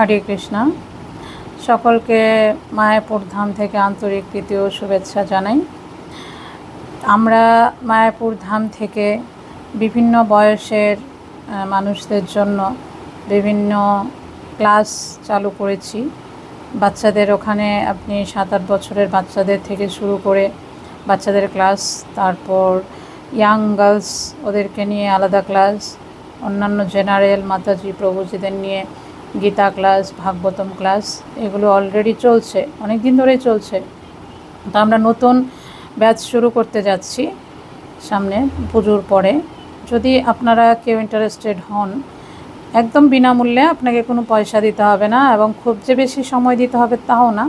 হরে কৃষ্ণ। সকলকে মায়াপুর ধাম থেকে আন্তরিক তৃতীয় শুভেচ্ছা জানাই। আমরা মায়াপুর ধাম থেকে বিভিন্ন বয়সের মানুষদের জন্য বিভিন্ন ক্লাস চালু করেছি। বাচ্চাদের ওখানে আপনি সাত আট বছরের বাচ্চাদের থেকে শুরু করে বাচ্চাদের ক্লাস, তারপর ইয়াং গার্লস ওদেরকে নিয়ে আলাদা ক্লাস, অন্যান্য জেনারেল মাতাজি, প্রভুজিদের নিয়ে গীতা ক্লাস, ভাগবতম ক্লাস, এগুলো অলরেডি চলছে অনেক দিন ধরেই চলছে। তো আমরা নতুন ব্যাচ শুরু করতে যাচ্ছি সামনে পুজোর পরে। যদি আপনারা কেউ ইন্টারেস্টেড হন, একদম বিনামূল্যে আপনাকে কোনো পয়সা দিতে হবে না এবং খুব যে বেশি সময় দিতে হবে তাও না।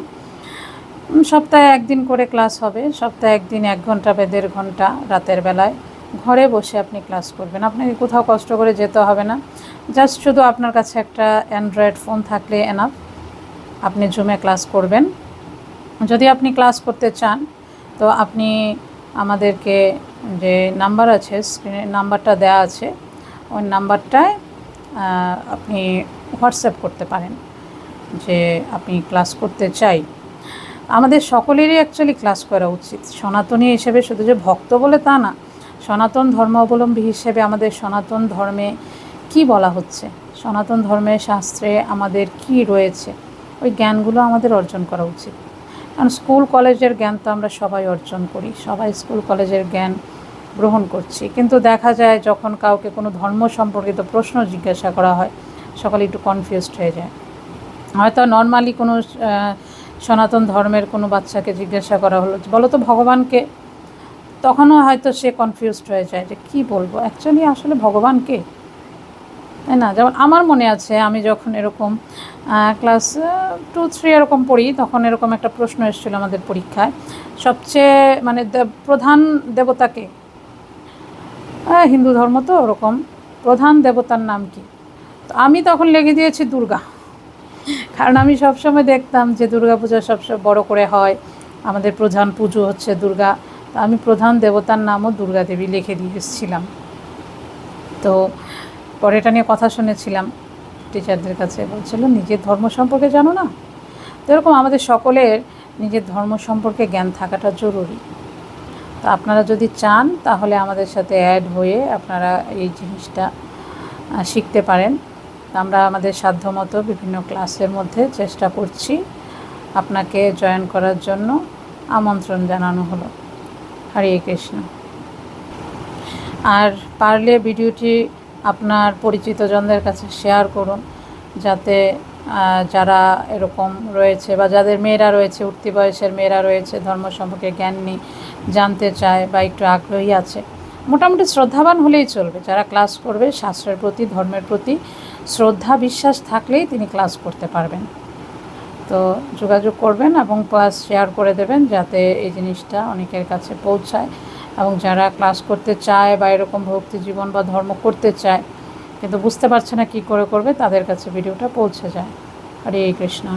সপ্তাহে একদিন করে ক্লাস হবে, সপ্তাহে একদিন এক ঘণ্টা বা দেড় ঘণ্টা রাতের বেলায়। ঘরে বসে আপনি ক্লাস করবেন। আপনাকে কোথাও কষ্ট করে যেতে হবে না। জাস্ট শুধু আপনার কাছে একটা অ্যান্ড্রয়েড ফোন থাকলে এনাফ আপনি জুমে ক্লাস করবেন। যদি আপনি ক্লাস করতে চান, তো আপনি আমাদেরকে যে নাম্বার আছে স্ক্রিনে নাম্বারটা দেওয়া আছে, ওই নাম্বারটায় আপনি হোয়াটসঅ্যাপ করতে পারেন যে আপনি ক্লাস করতে চাই। আমাদের সকলেরই অ্যাকচুয়ালি ক্লাস করা উচিত। সনাতনী হিসেবে শুধু যে ভক্ত বলে তা না সনাতন ধর্মাবলম্বী হিসেবে আমাদের সনাতন ধর্মে কি বলা হচ্ছে? সনাতন ধর্মের শাস্ত্রে আমাদের কি রয়েছে? ওই জ্ঞানগুলো আমাদের অর্জন করা উচিত। কারণ স্কুল, কলেজের জ্ঞান তো আমরা সবাই অর্জন করি। সবাই স্কুল, কলেজের জ্ঞান গ্রহণ করছি। কিন্তু দেখা যায় যখন কাউকে কোনো ধর্ম সম্পর্কিত প্রশ্ন জিজ্ঞাসা করা হয়, সকলে একটু কনফিউজড হয়ে যায়। হয়তো নর্মালি কোনো সনাতন ধর্মের কোনো বাচ্চাকে জিজ্ঞাসা করা হলো বলো তো ভগবানকে তখনও হয়তো সে কনফিউজড হয়ে যায় যে কী বলব? অ্যাকচুয়ালি আসলে ভগবানকে তাই না? যেমন আমার মনে আছে, আমি যখন এরকম ক্লাস টু থ্রি এরকম পড়ি, তখন এরকম একটা প্রশ্ন এসেছিল আমাদের পরীক্ষায়। সবচেয়ে মানে প্রধান দেবতাকে হিন্দু ধর্ম তো ওরকম। প্রধান দেবতার নাম কি? তো আমি তখন লেগে দিয়েছি দুর্গা। কারণ আমি সবসময় দেখতাম যে দুর্গা পূজা সবসময় বড় করে হয়। আমাদের প্রধান পুজো হচ্ছে দুর্গা। আমি প্রধান দেবতার নামও দুর্গা দেবী লিখে দিয়ে এসেছিলাম। তো পরে এটা নিয়ে কথা শুনেছিলাম টিচারদের কাছে, বলছিল, নিজের ধর্ম সম্পর্কে জানো না? তো এরকম আমাদের সকলের নিজের ধর্ম সম্পর্কে জ্ঞান থাকাটা জরুরি। তো আপনারা যদি চান, তাহলে আমাদের সাথে অ্যাড হয়ে আপনারা এই জিনিসটা শিখতে পারেন। আমরা আমাদের সাধ্যমতো বিভিন্ন ক্লাসের মধ্যে চেষ্টা করছি আপনাকে জয়েন করার জন্য আমন্ত্রণ জানানো হলো। হরে কৃষ্ণ। আর পারলে ভিডিওটি আপনার পরিচিতজনদের কাছে শেয়ার করুন, যাতে যারা এরকম রয়েছে বা যাদের মেয়েরা রয়েছে, উঠতি বয়সের মেয়েরা রয়েছে, ধর্ম সম্পর্কে জ্ঞান নেই জানতে চায় বা একটু আগ্রহী আছে, মোটামুটি শ্রদ্ধাবান হলেই চলবে। যারা ক্লাস করবে, শাস্ত্রের প্রতি, ধর্মের প্রতি শ্রদ্ধা, বিশ্বাস থাকলেই তিনি ক্লাস করতে পারবেন। তো যোগাযোগ করবেন এবং প্লাস শেয়ার করে দেবেন যাতে এই জিনিসটা অনেকের কাছে পৌঁছায় এবং যারা ক্লাস করতে চায় বা এরকম ভক্তি জীবন বা ধর্ম করতে চায়, কিন্তু বুঝতে পারছে না কী করে করবে, তাদের কাছে ভিডিওটা পৌঁছে যায়। হরে কৃষ্ণ।